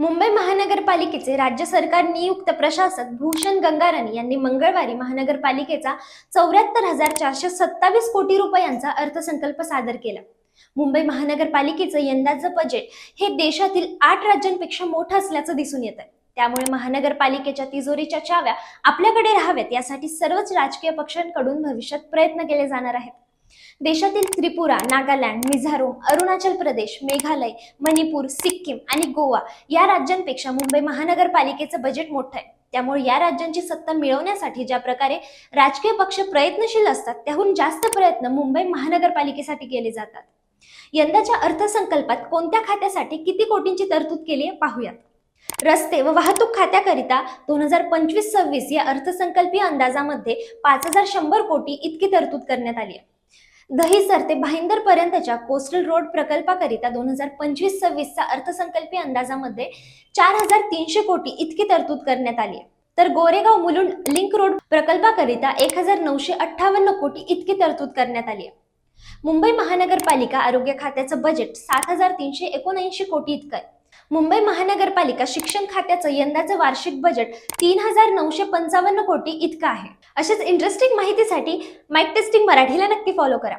मुंबई महानगरपालिकेचे राज्य सरकार नियुक्त प्रशासक भूषण गंगारानी यांनी मंगळवारी महानगरपालिकेचा चौऱ्याहत्तर हजार चारशे सत्तावीस कोटी रुपयांचा अर्थसंकल्प सादर केला. मुंबई महानगरपालिकेचं यंदाचं बजेट हे देशातील आठ राज्यांपेक्षा मोठं असल्याचं दिसून येत आहे त्यामुळे महानगरपालिकेच्या तिजोरीच्या चाव्या आपल्याकडे राहाव्यात यासाठी सर्वच राजकीय पक्षांकडून भविष्यात प्रयत्न केले जाणार आहेत. देशातील त्रिपुरा नागालँड मिझोराम अरुणाचल प्रदेश मेघालय मणिपूर सिक्कीम आणि गोवा या राज्यांपेक्षा मुंबई महानगरपालिकेचं बजेट मोठं आहे. त्यामुळे या राज्यांची सत्ता मिळवण्यासाठी ज्या प्रकारे राजकीय पक्ष प्रयत्नशील असतात त्याहून जास्त प्रयत्न मुंबई महानगरपालिकेसाठी केले जातात. यंदाच्या अर्थसंकल्पात कोणत्या खात्यासाठी किती कोटींची तरतूद केली आहे पाहूयात. रस्ते व वाहतूक खात्याकरिता दोन हजार पंचवीस सव्वीस या अर्थसंकल्पीय अंदाजामध्ये पाच हजार शंभर कोटी इतकी तरतूद करण्यात आली आहे. दहिसर ते भाईंदर पर्यंतच्या कोस्टल रोड प्रकल्पाकरिता दोन हजार पंचवीस सव्वीसचा अर्थसंकल्पीय अंदाजामध्ये चार हजार तीनशे कोटी इतकी तरतूद करण्यात आली आहे. तर गोरेगाव मुलुंड लिंक रोड प्रकल्पाकरिता एक हजार नऊशे अठ्ठावन्न कोटी इतकी तरतूद करण्यात आली आहे. मुंबई महानगरपालिका आरोग्य खात्याचं बजेट सात हजार तीनशे एकोणऐंशी कोटी इतकं आहे. मुंबई महानगरपालिका शिक्षण खात्याचं यंदाचं वार्षिक बजेट तीन हजार नऊशे पंचावन्न कोटी इतकं आहे. अशाच इंटरेस्टिंग माहितीसाठी माईक टेस्टिंग मराठीला नक्की फॉलो करा.